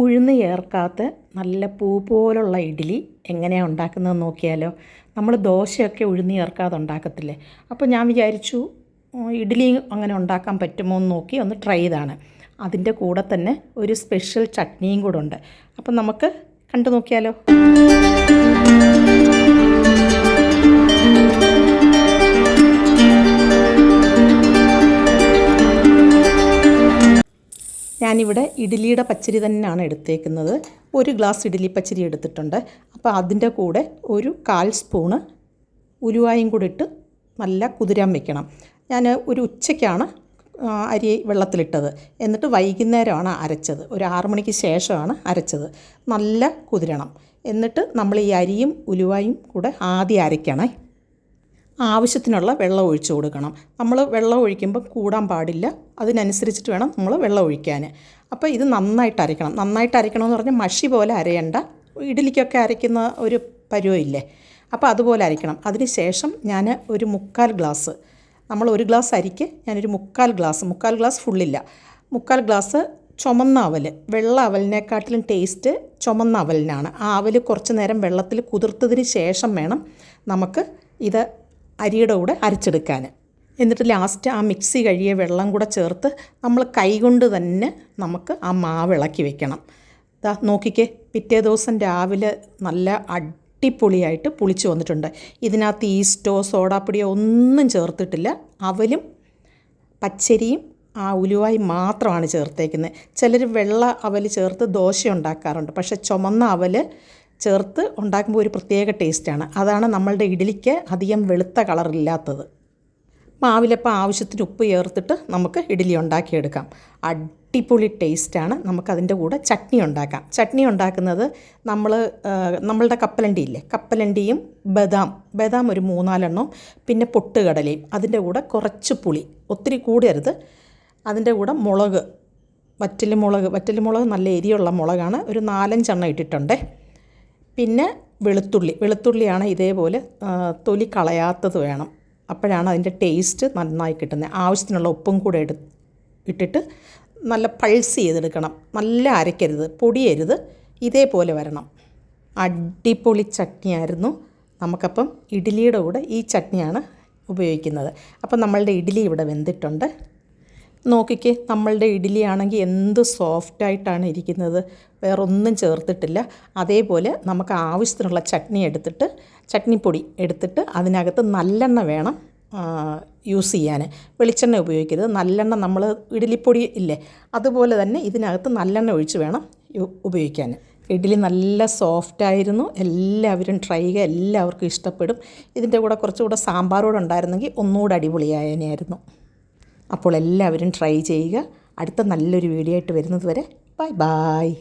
ഉഴുന്ന് ചേർക്കാത്ത നല്ല പൂ പോലുള്ള ഇഡ്ഡലി എങ്ങനെയാണ് ഉണ്ടാക്കുന്നതെന്ന് നോക്കിയാലോ? നമ്മൾ ദോശയൊക്കെ ഉഴുന്ന് ചേർക്കാതെ ഉണ്ടാക്കത്തില്ലേ? അപ്പോൾ ഞാൻ വിചാരിച്ചു ഇഡ്ഡലി അങ്ങനെ ഉണ്ടാക്കാൻ പറ്റുമോ എന്ന് നോക്കി ഒന്ന് ട്രൈ ചെയ്താണ്. അതിന്റെ കൂടെ തന്നെ ഒരു സ്പെഷ്യൽ ചട്നിയും കൂടെ ഉണ്ട്. അപ്പം നമുക്ക് കണ്ടു നോക്കിയാലോ? ഞാനിവിടെ ഇഡ്ഡലിയുടെ പച്ചരി തന്നെയാണ് എടുത്തേക്കുന്നത്. ഒരു ഗ്ലാസ് ഇഡ്ഡലി പച്ചരി എടുത്തിട്ടുണ്ട്. അപ്പോൾ അതിന്റെ കൂടെ ഒരു കാൽ സ്പൂണ് ഉലുവായും കൂടി ഇട്ട് നല്ല കുതിരാൻ വെക്കണം. ഞാൻ ഒരു ഉച്ചയ്ക്കാണ് അരി വെള്ളത്തിലിട്ടത്. എന്നിട്ട് വൈകുന്നേരമാണ് അരച്ചത്. ഒരു ആറു മണിക്ക് ശേഷമാണ് അരച്ചത്. നല്ല കുതിരണം. എന്നിട്ട് നമ്മൾ ഈ അരിയും ഉലുവായും കൂടെ ആദ്യം അരയ്ക്കണേ. ആവശ്യത്തിനുള്ള വെള്ളം ഒഴിച്ചു കൊടുക്കണം. നമ്മൾ വെള്ളം ഒഴിക്കുമ്പോൾ കൂടാൻ പാടില്ല. അതിനനുസരിച്ചിട്ട് വേണം നമ്മൾ വെള്ളം ഒഴിക്കാൻ അപ്പോൾ ഇത് നന്നായിട്ട് അരയ്ക്കണം. നന്നായിട്ട് അരയ്ക്കണമെന്ന് പറഞ്ഞാൽ മഷി പോലെ അരയണ്ട. ഇഡ്ഡലിക്കൊക്കെ അരയ്ക്കുന്ന ഒരു പരുവമില്ലേ അപ്പോൾ അതുപോലെ അരയ്ക്കണം. അതിന് ശേഷം ഞാൻ ഒരു മുക്കാൽ ഗ്ലാസ് നമ്മൾ ഒരു ഗ്ലാസ് അരിക്ക് ഞാനൊരു മുക്കാൽ ഗ്ലാസ് മുക്കാൽ ഗ്ലാസ് ഫുള്ളില്ല. മുക്കാൽ ഗ്ലാസ് ചുമന്ന അവൽ വെള്ള അവലിനെക്കാട്ടിലും ടേസ്റ്റ് ചുമന്ന അവലിനാണ്. ആ അവൽ കുറച്ച് നേരം വെള്ളത്തിൽ കുതിർത്തതിന് ശേഷം വേണം നമുക്ക് ഇത് അരിയുടെ കൂടെ അരച്ചെടുക്കാൻ. എന്നിട്ട് ലാസ്റ്റ് ആ മിക്സി കഴിയ വെള്ളം കൂടെ ചേർത്ത് നമ്മൾ കൈകൊണ്ട് തന്നെ നമുക്ക് ആ മാവ് ഇളക്കി വെക്കണം. ദാ നോക്കിക്കേ പിറ്റേ ദിവസം രാവിലെ നല്ല അടിപൊളിയായിട്ട് പുളിച്ച് വന്നിട്ടുണ്ട്. ഇതിനകത്ത് ഈസ്റ്റോ സോഡാപ്പൊടിയോ ഒന്നും ചേർത്തിട്ടില്ല. അവലും പച്ചരിയും ആ ഉലുവായി മാത്രമാണ് ചേർത്തേക്കുന്നത്. ചിലർ വെള്ള അവൽ ചേർത്ത് ദോശ ഉണ്ടാക്കാറുണ്ട്. പക്ഷേ ചുമന്ന അവൽ ചേർത്ത് ഉണ്ടാക്കുമ്പോൾ ഒരു പ്രത്യേക ടേസ്റ്റാണ്. അതാണ് നമ്മളുടെ ഇഡ്ഡലിക്ക് അധികം വെളുത്ത കളറില്ലാത്തത് മാവിലപ്പം ആവശ്യത്തിന് ഉപ്പ് ചേർത്തിട്ട് നമുക്ക് ഇഡ്ഡലി ഉണ്ടാക്കിയെടുക്കാം. അടിപൊളി ടേസ്റ്റാണ്. നമുക്കതിന്റെ കൂടെ ചട്നി ഉണ്ടാക്കാം. ചട്നി ഉണ്ടാക്കുന്നത് നമ്മൾ നമ്മളുടെ കപ്പലണ്ടി ഇല്ലേ കപ്പലണ്ടിയും ബദാം ബദാം ഒരു മൂന്നാലെണ്ണം പിന്നെ പൊട്ടുകടലയും അതിന്റെ കൂടെ കുറച്ച് പുളി ഒത്തിരി കൂടരുത്. അതിന്റെ കൂടെ മുളക് വറ്റൽ മുളക് വറ്റൽ മുളക് നല്ല എരിയുള്ള മുളകാണ്. ഒരു നാലഞ്ചെണ്ണം ഇട്ടിട്ടുണ്ടേ. പിന്നെ വെളുത്തുള്ളി. വെളുത്തുള്ളിയാണ് ഇതേപോലെ തൊലി കളയാത്തത് വേണം. അപ്പോഴാണ് അതിന്റെ ടേസ്റ്റ് നന്നായി കിട്ടുന്നത്. ആവശ്യത്തിനുള്ള ഉപ്പും കൂടെ എടു ഇട്ടിട്ട് നല്ല പൾസ് ചെയ്തെടുക്കണം. നല്ല അരയ്ക്കരുത് പൊടിയരുത്. ഇതേപോലെ വരണം. അടിപൊളി ചട്നിയായിരുന്നു. നമുക്കപ്പം ഇഡ്ഡലിയുടെ കൂടെ ഈ ചട്നിയാണ് ഉപയോഗിക്കുന്നത്. അപ്പം നമ്മളുടെ ഇഡ്ഡലി ഇവിടെ വെന്തിട്ടുണ്ട്. നോക്കിക്കേ നമ്മളുടെ ഇഡ്ഡലി ആണെങ്കിൽ എന്ത് സോഫ്റ്റായിട്ടാണ് ഇരിക്കുന്നത്. വേറൊന്നും ചേർത്തിട്ടില്ല. അതേപോലെ നമുക്ക് ആവശ്യത്തിനുള്ള ചട്നി എടുത്തിട്ട് ചട്നിപ്പൊടി എടുത്തിട്ട് അതിനകത്ത് നല്ലെണ്ണ വേണം യൂസ് ചെയ്യാൻ. വെളിച്ചെണ്ണ ഉപയോഗിക്കരുത്. നല്ലെണ്ണ നമ്മൾ ഇഡലിപ്പൊടി ഇല്ലേ അതുപോലെ തന്നെ ഇതിനകത്ത് നല്ലെണ്ണ ഒഴിച്ച് വേണം ഉപയോഗിക്കാൻ. ഇഡ്ഡലി നല്ല സോഫ്റ്റായിരുന്നു എല്ലാവരും ട്രൈ ചെയ്യുക. എല്ലാവർക്കും ഇഷ്ടപ്പെടും. ഇതിന്റെ കൂടെ കുറച്ചുകൂടെ സാമ്പാറോട് ഉണ്ടായിരുന്നെങ്കിൽ ഒന്നുകൂടെ അടിപൊളിയായതിനായിരുന്നു അപ്പോൾ എല്ലാവരും ട്രൈ ചെയ്യുക. അടുത്ത നല്ലൊരു വീഡിയോ ആയിട്ട് വരുന്നത് വരെ ബൈ ബായ്